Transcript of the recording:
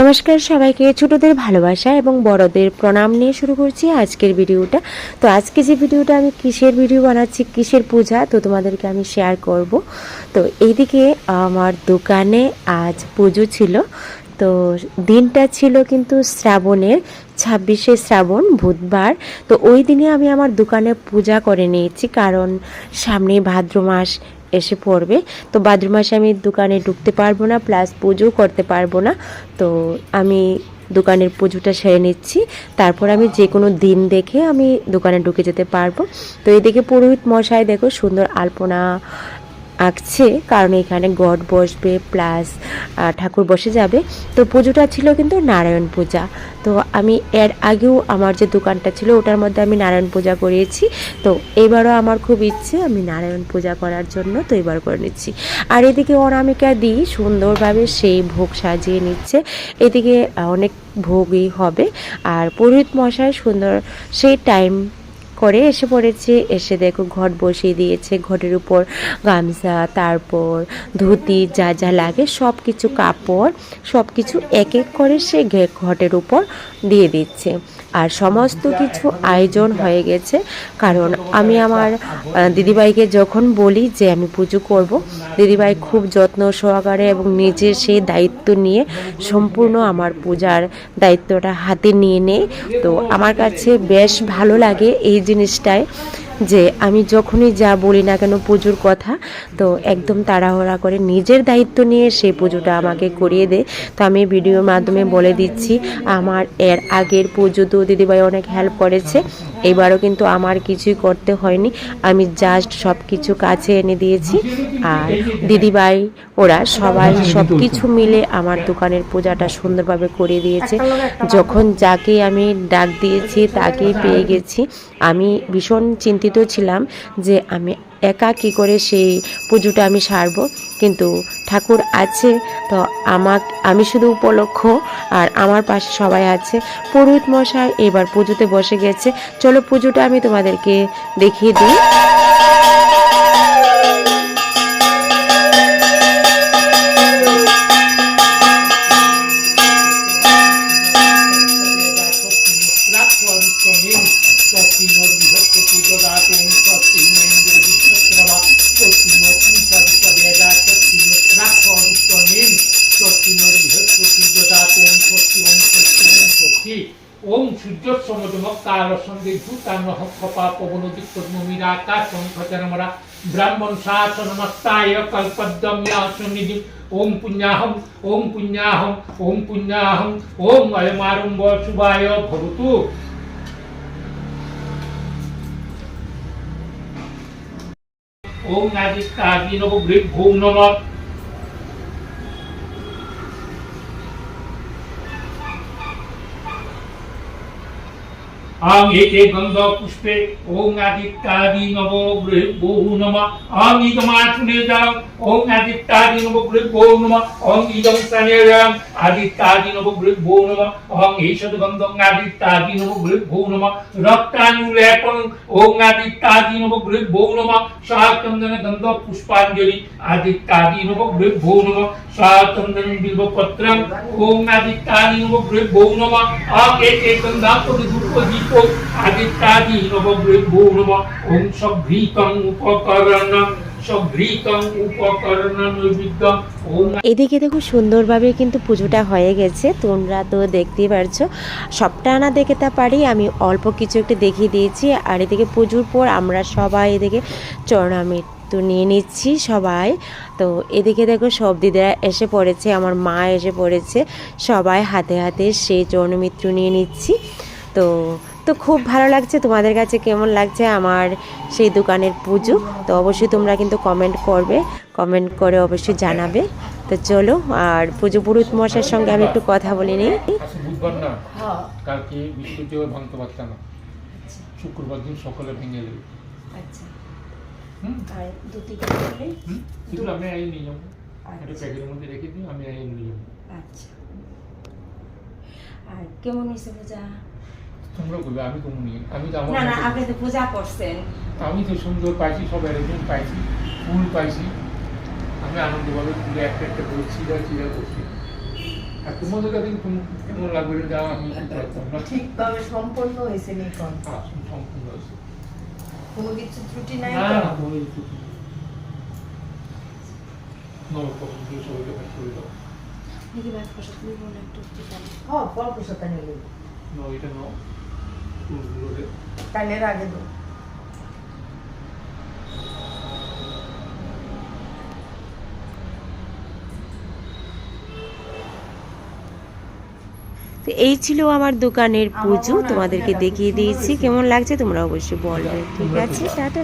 নমস্কার সবাইকে, ছোটদের ভালোবাসা এবং বড়দের প্রণাম নিয়ে শুরু করছি আজকের ভিডিওটা। তো আজকে যে ভিডিওটা আমি কিসের ভিডিও বানাচ্ছি, কিসের পূজা, তো তোমাদেরকে আমি শেয়ার করব। তো এইদিকে আমার দোকানে আজ পুজো ছিল। তো দিনটা ছিল কিন্তু শ্রাবণের, ছাব্বিশে শ্রাবণ, বুধবার। তো ওই দিনে আমি আমার দোকানে পূজা করে নিয়েছি, কারণ সামনে ভাদ্র মাস এসে পড়বে। তো ভাদ্র মাসে আমি দোকানে ঢুকতে পারব না, প্লাস পুজো করতে পারব না। তো আমি দোকানের পুজোটা সেরে নিচ্ছি। তারপর আমি যে কোনো দিন দেখে আমি দোকানে ঢুকে যেতে পারব। তো এদিকে পুরোহিত মশাই দেখো, সুন্দর আলপনা আঁকছে, কারণ এখানে গড বসবে প্লাস ঠাকুর বসে যাবে। তো পুজোটা ছিল কিন্তু নারায়ণ পূজা। তো আমি এর আগেও আমার যে দোকানটা ছিল, ওটার মধ্যে আমি নারায়ণ পূজা করিয়েছি। তো এবারও আমার খুব ইচ্ছে, আমি নারায়ণ পূজা করার জন্য, তো এবার করে নিচ্ছি। আর এদিকে অনামিকা দি সুন্দরভাবে সেই ভোগ সাজিয়ে নিচ্ছে। এদিকে অনেক ভোগই হবে। আর পুরোহিত মশাই সুন্দর, সেই টাইম করে এসে পড়েছে। এসে দেখো ঘট বসিয়ে দিয়েছে ঘটের উপর গামছা, তারপর ধুতি যা যা লাগে সব কিছু কাপড় সব কিছু এক এক করে সে ঘটের উপর দিয়ে দিচ্ছে। আর সমস্ত কিছু আয়োজন হয়ে গেছে। কারণ আমি আমার দিদিভাইকে যখন বলি যে আমি পুজো করব, দিদিভাই খুব যত্ন সহকারে এবং নিজের সেই দায়িত্ব নিয়ে সম্পূর্ণ আমার পূজার দায়িত্বটা হাতে নিয়ে নেয়। তো আমার কাছে বেশ ভালো লাগে এই জিনিসটায়। যে আমি যখনই যা বলি না কেন পুজোর কথা, তো একদম তাড়াহুড়া করে নিজের দায়িত্ব নিয়ে সেই পুজোটা আমাকে করিয়ে দেয় তো আমি ভিডিওর মাধ্যমে বলে দিচ্ছি, আমার এর আগের পুজো তো দিদিভাই অনেক হেল্প করেছে, এবারও কিন্তু আমার কিছুই করতে হয়নি। আমি জাস্ট সব কিছু কাছে এনে দিয়েছি, আর দিদিভাই, ওরা সবাই সব কিছু মিলে আমার দোকানের পূজাটা সুন্দরভাবে করিয়ে দিয়েছে। যখন যাকে আমি ডাক দিয়েছি, তাকেই পেয়ে গেছি। আমি ভীষণ চিন্তিত ছিলাম যে আমি একা কি করে সেই পুজোটা আমি সারব। কিন্তু ঠাকুর আছে, তো আমাক, আমি শুধু উপলক্ষ আর আমার পাশে সবাই আছে। পুরোহিত মশাই এবার পুজোতে বসে গেছে। চলো পুজোটা আমি তোমাদেরকে দেখিয়ে দিই। ওম সূর্য সমুদ্রমকার সন্ধে ভূতান্ন হপা পবনদিক মমিরাকাশ সংখচরমরা ব্রাহ্মণ শাসন নমস্তায় কল্পদ্যম্যাসনিধি ওম পুণ্যাহম ওম পুণ্যাহম ওম পুণ্যাহম, ওম অয়মারম্ভ শুভায় ভবতু। ওম ভূম নমঃ। আং একে গন্ধ পুষ্পে, ওং আদিত্যাদি নব বহু নম। অং ইদমাসুনে জলম ওং আদিত্যাদি নব বহু নম। অং ইদম স্থানে জলম আদিত্যাদি নব বহু নম। অং ঈষদ গন্ধং আদিত্যাদি নব বহু নম। রক্তানুলেপন, ওং আদিত্যাদি নব বহু নম। সাচন্দন গন্ধ পুষ্পাঞ্জলি, আদিত্যাদি নব বহু নম। সাচন্দন বিল্বপত্রম, ওং আদিত্যাদি নব বহু নম। একে গন্ধাপরি ধূপ দীপ আদিত্যাদি নব বহু নম ওং উপকরণম সঘ্রীতং উপকরণম নৈবেদ্যম ওং এদিকে দেখো সুন্দরভাবে কিন্তু পুজোটা হয়ে গেছে। তোমরা তো দেখতেই পারছ। সবটা না দেখতে পারি, আমি অল্প কিছু একটু দেখিয়ে দিয়েছি। আর এদিকে পুজোর পর আমরা সবাই এদিকে চরণামৃত্যু নিয়ে নিচ্ছি সবাই। তো এদিকে দেখো সব দিদিরা এসে পড়েছে, আমার মা এসে পড়েছে। সবাই হাতে হাতে সেই চরণমিত্র নিয়ে নিচ্ছি। তো তো খুব ভালো লাগছে। তোমাদের কাছে কেমন লাগছে আমার সেই দোকানের পুজো? তো অবশ্যই তোমরা কিন্তু কমেন্ট করবে। কমেন্ট করে অবশ্যই জানাবে। তো চলো আর পুজো পুরোহিত মশাইয়ের সঙ্গে আমি একটু কথা বলে নিই আচ্ছা বুধবার না? কালকে বৃহস্পতিবার ভাঙতে পারতাম না? শুক্রবার দিন সকালে ভেঙে দেবে। আচ্ছা। হুম? আর দুটি হুম? আমি আই নিয়ে যাব। একটা প্যাকেটের মধ্যে রেখে দিই আমি আই নিয়ে যাব। আচ্ছা। আর কেমন হয়েছে পূজা? তোমরা করবে আমি কমু নিয়ে আমি তো আমার না না আপনি তো পূজা করছেন। আমি তো সুন্দর পাইছি সব অ্যারেঞ্জমেন্ট পাইছি ফুল পাইছি। আমি আনন্দভাবে ফুলে একটা একটা করে চিরা চিরা করছি। আর তোমাদের কাছে কেমন- কেমন লাগবে এটা আমি পারতাম না ঠিকভাবে সম্পন্ন হয়েছে নিকন হ্যাঁ, সম্পূর্ণ হয়েছে। কোনো কিছু ত্রুটি নাই না, না, কোনো দিয়ে তুমি একটু। হ্যাঁ পর সাথে নিলে নাও, এটা নাও। ফুলগুলো দে। আগে দো তো এই ছিল আমার দোকানের পুজো তোমাদেরকে দেখিয়ে দিয়েছি। কেমন লাগছে তোমরা অবশ্যই বলবে ঠিক আছে টাটা।